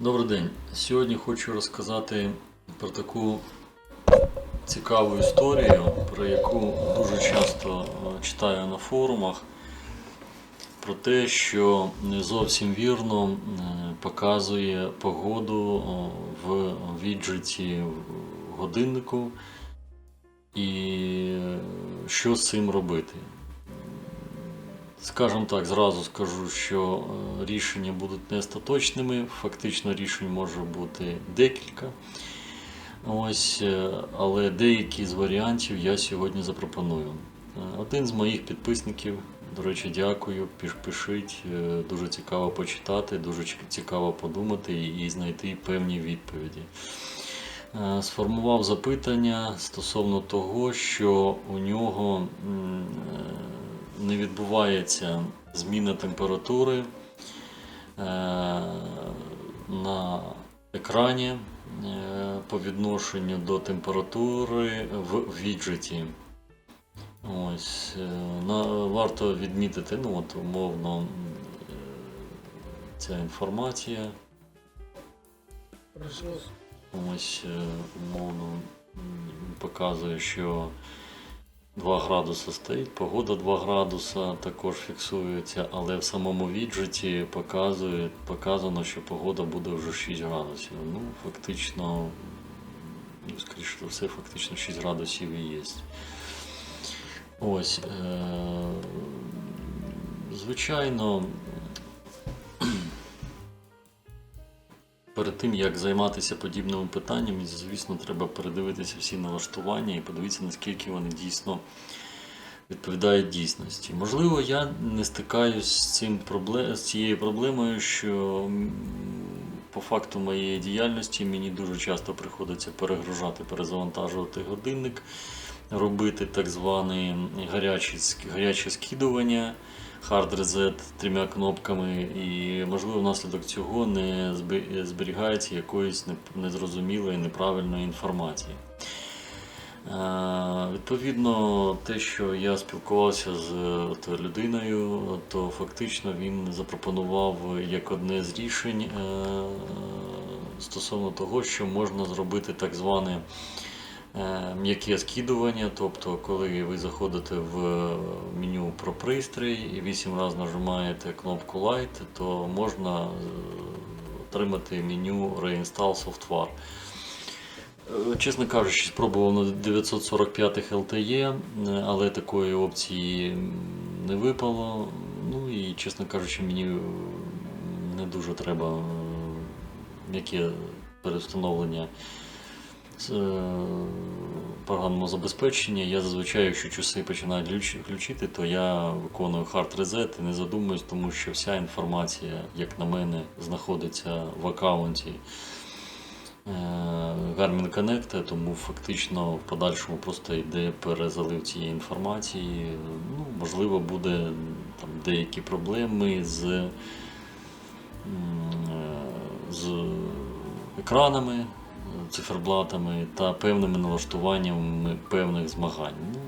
Добрий день. Сьогодні хочу розказати про таку цікаву історію, про яку дуже часто е, читаю на форумах. Про те, що не зовсім вірно е, показує погоду е, в віджиті годиннику і що з цим робити. Скажімо так, зразу скажу, що е, рішення будуть не остаточними. Фактично рішень може бути декілька. Ось, е, але деякі з варіантів я сьогодні запропоную. Е, Один з моїх підписників, до речі, дякую. Пишіть, дуже цікаво почитати, дуже цікаво подумати і знайти певні відповіді. Сформував запитання стосовно того, що у нього не відбувається зміна температури е, на екрані е, по відношенню до температури в віджиті. Ось, е, на, варто відмітити, ну от умовно ця інформація. Ось умовно показує, що 2 градуси стоїть, погода 2 градуса також фіксується, але в самому віджиті показує, показано, що погода буде вже 6 градусів. Ну, фактично, скоріше за все, фактично 6 градусів і є. Ось. Е- звичайно, Перед тим як займатися подібними питаннями, звісно, треба передивитися всі налаштування і подивитися, наскільки вони дійсно відповідають дійсності. Можливо, я не стикаюсь з, цим пробле... з цією проблемою, що по факту моєї діяльності мені дуже часто приходиться перегружати, перезавантажувати годинник, робити так зване гаряче, гаряче скидування hard reset трьома кнопками, і можливо внаслідок цього не зберігається якоїсь незрозумілої, неправильної інформації. Е, Відповідно, те, що я спілкувався з людиною, то фактично він запропонував як одне з рішень е, стосовно того, що можна зробити так зване м'яке скидування, тобто коли ви заходите в меню про пристрій і 8 разів нажимаєте кнопку Light, то можна е, отримати меню Reinstall Software. Е, Чесно кажучи, спробував на 945 LTE, е, але такої опції не випало. Ну і, чесно кажучи, мені е, не дуже треба е, м'яке перестановлення з програмного забезпечення. Я зазвичай, якщо часи починають включити, то я виконую hard reset і не задумуюсь, тому що вся інформація, як на мене, знаходиться в аккаунті е, Garmin Connect, тому фактично в подальшому просто йде перезалив цієї інформації. Ну, можливо, буде там деякі проблеми з, е, з екранами, циферблатами та певними налаштуваннями певних змагань. Ну,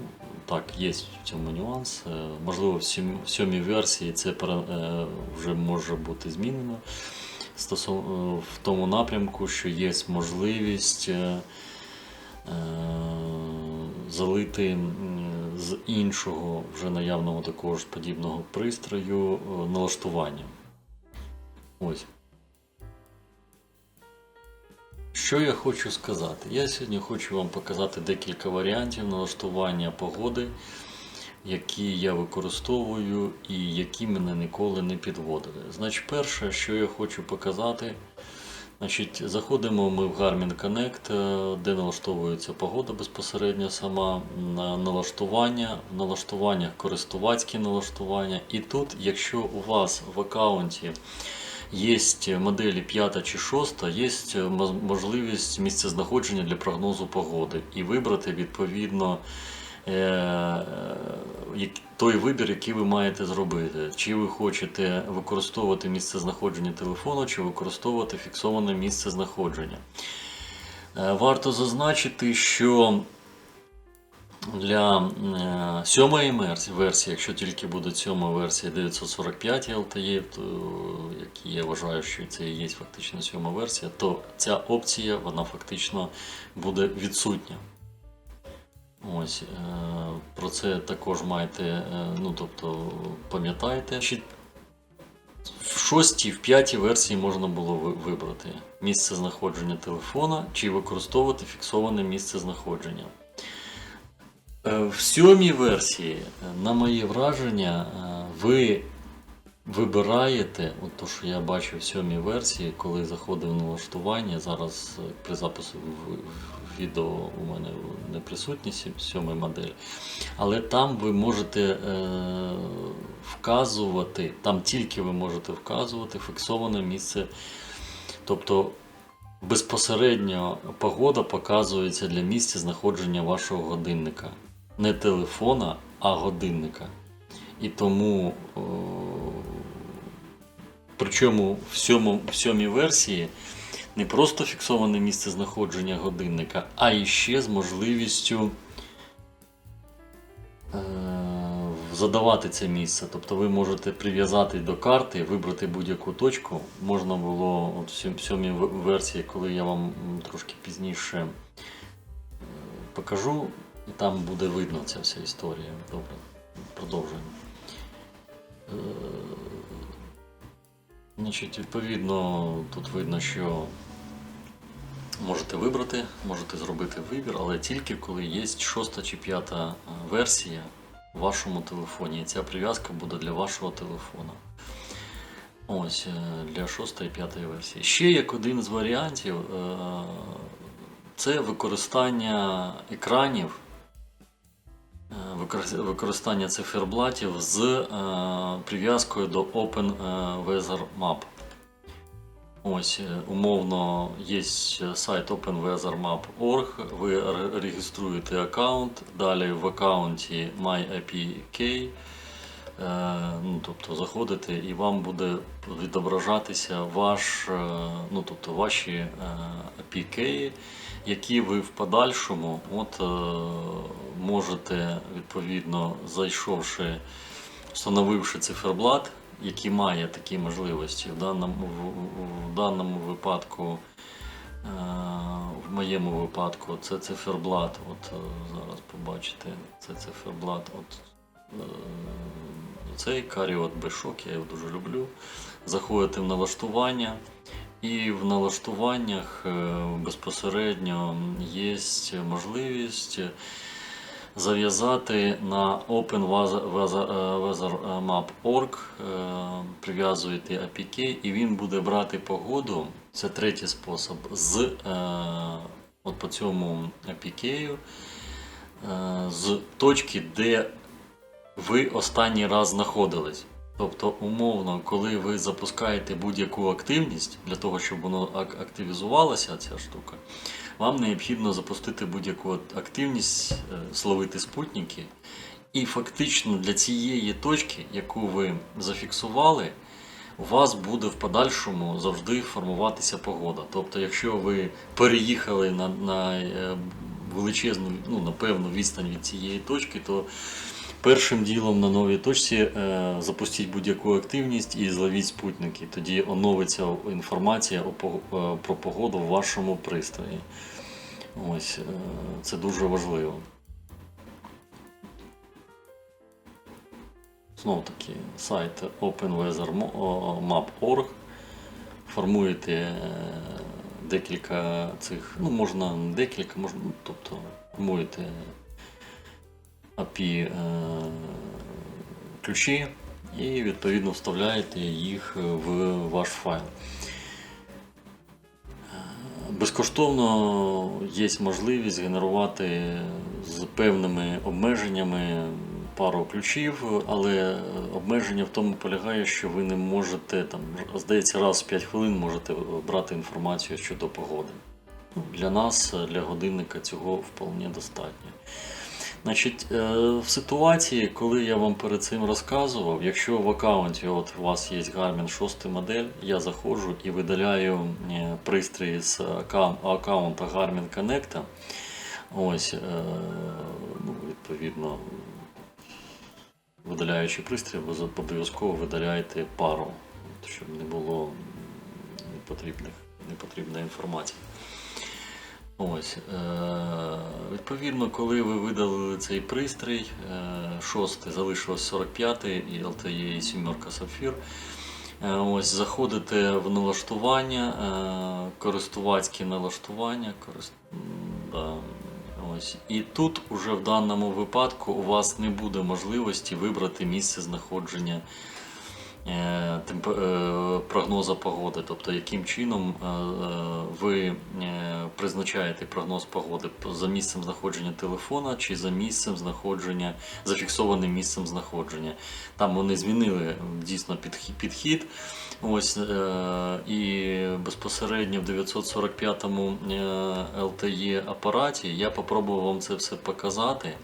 так, є в цьому нюанс. Е, Можливо, в сьомій версії це е, вже може бути змінено в тому напрямку, що є можливість е, е, залити з іншого вже наявного такого подібного пристрою е, налаштування. Ось. Що я хочу сказати? Я сьогодні хочу вам показати декілька варіантів налаштування погоди, які я використовую і які мене ніколи не підводили. Значить, перше, що я хочу показати, значить, заходимо ми в Garmin Connect, е, де налаштовується погода безпосередньо сама на налаштування, в налаштуваннях користувацькі налаштування. І тут, якщо у вас в аккаунті Є моделі 5 чи 6, є можливість місцезнаходження для прогнозу погоди і вибрати відповідно е, той вибір, який ви маєте зробити. Чи ви хочете використовувати місце знаходження телефону, чи використовувати фіксоване місце знаходження. Е, Варто зазначити, що Для е, сьомої версії, якщо тільки буде сьома версія 945 LTE, то, які я вважаю, що це і є фактично сьома версія, то ця опція вона фактично буде відсутня. Ось, е, про це також маєте, е, ну тобто пам'ятайте. В шостій, в п'ятій версії можна було вибрати місце знаходження телефона чи використовувати фіксоване місце знаходження. Е, В сьомій версії, е, на моє враження, е, ви вибираєте, от то, що я бачив в сьомій версії, коли заходив на налаштування, зараз при запису відео у мене не присутні сьомої модель, але там ви можете вказувати, там тільки ви можете вказувати фіксоване місце. Тобто безпосередньо погода показується для місця знаходження вашого годинника. Не телефона, а годинника. І тому, о, причому в, сьому, в сьомій версії не просто фіксоване місце знаходження годинника, а іще з можливістю е, задавати це місце. Тобто ви можете прив'язати до карти, вибрати будь-яку точку. Можна було от в сьомій версії, коли я вам трошки пізніше е, покажу, і там буде видно ця вся історія. Добре, продовжуємо. Е, Значить, відповідно, тут видно, що можете вибрати, можете зробити вибір, але тільки коли є шоста чи п'ята е, версія в вашому телефоні. І ця прив'язка буде для вашого телефона. Ось е, для шостої і п'ятої версії. Ще як один з варіантів це використання екранів, використання циферблатів з е, прив'язкою до Open е, Weather Map. Ось, е, умовно, є сайт openweathermap.org, ви реєструєте аккаунт, далі в аккаунті MyAPK, ну, тобто заходите і вам буде відображатися ваш, е, ну, тобто ваші е, APK, які ви в подальшому от, е, можете, відповідно, зайшовши, встановивши циферблат, який має такі можливості. В даному, в, в- даному випадку, е, в моєму випадку, це циферблат. От е, зараз побачите, це циферблат. От, е, цей Каріот Бешок, я його дуже люблю. Заходите в налаштування. І в налаштуваннях е, безпосередньо є можливість зав'язати на openweathermap.org, е, прив'язуєте APK, і він буде брати погоду. Це третій спосіб з е, от по цьому APK, з точки, де ви останній раз знаходились. Тобто, умовно, коли ви запускаєте будь-яку активність для того, щоб воно ак- активізувалася, ця штука, вам необхідно запустити будь-яку активність, е, словити спутники. І фактично для цієї точки, яку ви зафіксували, у вас буде в подальшому завжди формуватися погода. Тобто, якщо ви переїхали на, на е, величезну, ну, на певну відстань від цієї точки, то першим ділом на новій точці е, запустіть будь-яку активність і зловіть спутники. Тоді оновиться інформація е, про погоду в вашому пристрої. Ось, е, це дуже важливо. Знову таки, сайт openweathermap.org. Формуєте декілька цих, ну можна декілька, можна, ну, тобто формуєте API е, ключі і відповідно вставляєте їх в ваш файл. Безкоштовно є можливість генерувати з певними обмеженнями пару ключів, але обмеження в тому полягає, що ви не можете там, здається, раз в 5 хвилин можете брати інформацію щодо погоди. Для нас, для годинника, цього вполне достатньо. Значить, е, в ситуації, коли я вам перед цим розказував, якщо в аккаунті от у вас є Garmin 6 модель, я заходжу і видаляю е, пристрій з аккаун- аккаунта Garmin Connect, Ось, е, ну, відповідно, видаляючи пристрій, ви обов'язково видаляйте пару, щоб не було непотрібних, непотрібної інформації. Ось, е, відповідно, коли ви видалили цей пристрій, е, шостий, залишилось 45 і LTE і сімерка Сапфір. Е, Ось заходите в налаштування, користувацькі налаштування. Корист... Да. Ось. І тут уже в даному випадку у вас не буде можливості вибрати місце знаходження прогноза погоди, тобто яким чином е, е, ви е, призначаєте прогноз погоди за місцем знаходження телефона чи за місцем знаходження, зафіксованим місцем знаходження. Там вони змінили дійсно підхід. Ось е, і безпосередньо в 945-му е, LTE апараті я попробував вам це все показати.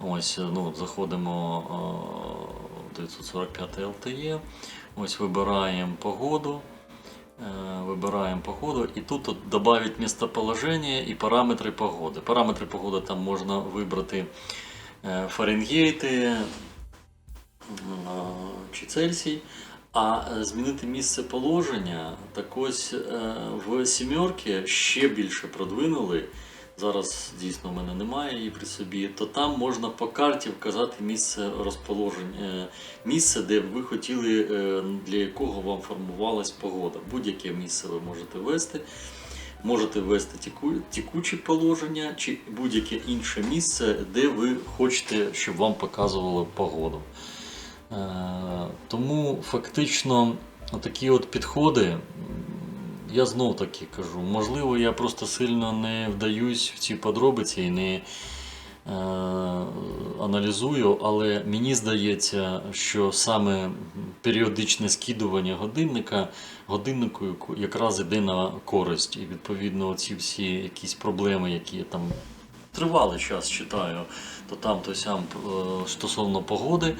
Ось, ну, заходимо е, 945 LTE. Ось вибираємо погоду. Е, Вибираємо погоду і тут от добавить місцеположення і параметри погоди. Параметри погоди там можна вибрати е, Фаренгейти е, чи Цельсій. А змінити місце положення, так ось в сімерки ще більше продвинули. Зараз дійсно в мене немає її при собі, то там можна по карті вказати місце розположення, е, місце, де ви хотіли, е, для якого вам формувалась погода. Будь-яке місце ви можете ввести. Можете ввести тіку, тікучі положення чи будь-яке інше місце, де ви хочете, щоб вам показувало погоду. Е, Тому фактично такі от підходи, я знов таки кажу, можливо, я просто сильно не вдаюсь в ці подробиці і не е, аналізую, але мені здається, що саме періодичне скидування годинника годиннику якраз іде на користь. І відповідно ці всі якісь проблеми, які там тривалий час читаю, то там, то сям е, стосовно погоди.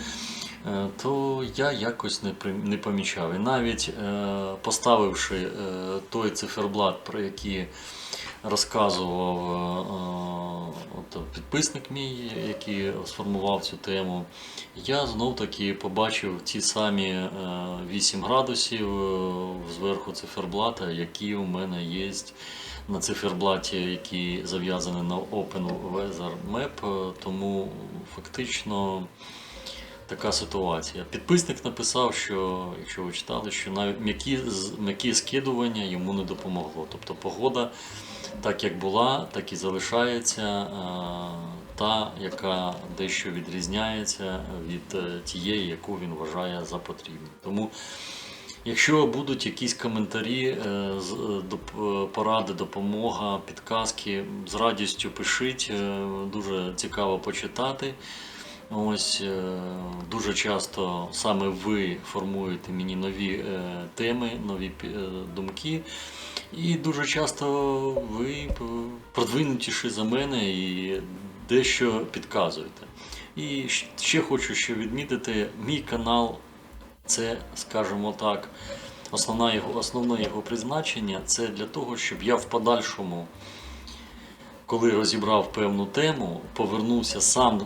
Е, то я якось не, помічав. І навіть е, поставивши е, той циферблат, про який розказував от, підписник мій, який сформував цю тему, я знов таки побачив ті самі е, 8 градусів зверху циферблата, які у мене є на циферблаті, який зав'язаний на Open Weather Map, тому фактично така ситуація. Підписник написав, що якщо ви читали, що навіть м'які, м'які скидування йому не допомогло. Тобто погода так як була, так і залишається е, та, яка дещо відрізняється від е, тієї, яку він вважає за потрібну. Тому Якщо будуть якісь коментарі, е, поради, допомога, підказки, з радістю пишіть, дуже цікаво почитати. Ось е, дуже часто саме ви формуєте мені нові е, теми, нові е, думки. І дуже часто ви продвинутіші за мене і дещо підказуєте. І ще хочу ще відмітити, мій канал це, скажімо так, основна його, основне його призначення це для того, щоб я в подальшому, коли розібрав певну тему, повернувся сам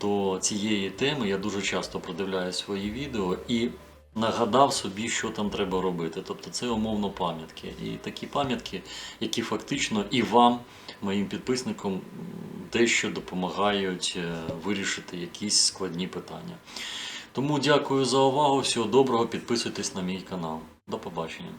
до цієї теми. Я дуже часто продивляю свої відео і нагадав собі, що там треба робити. Тобто це умовно пам'ятки. І такі пам'ятки, які фактично і вам, моїм підписникам, дещо допомагають е, вирішити якісь складні питання. Тому дякую за увагу. Всього доброго. Підписуйтесь на мій канал. До побачення.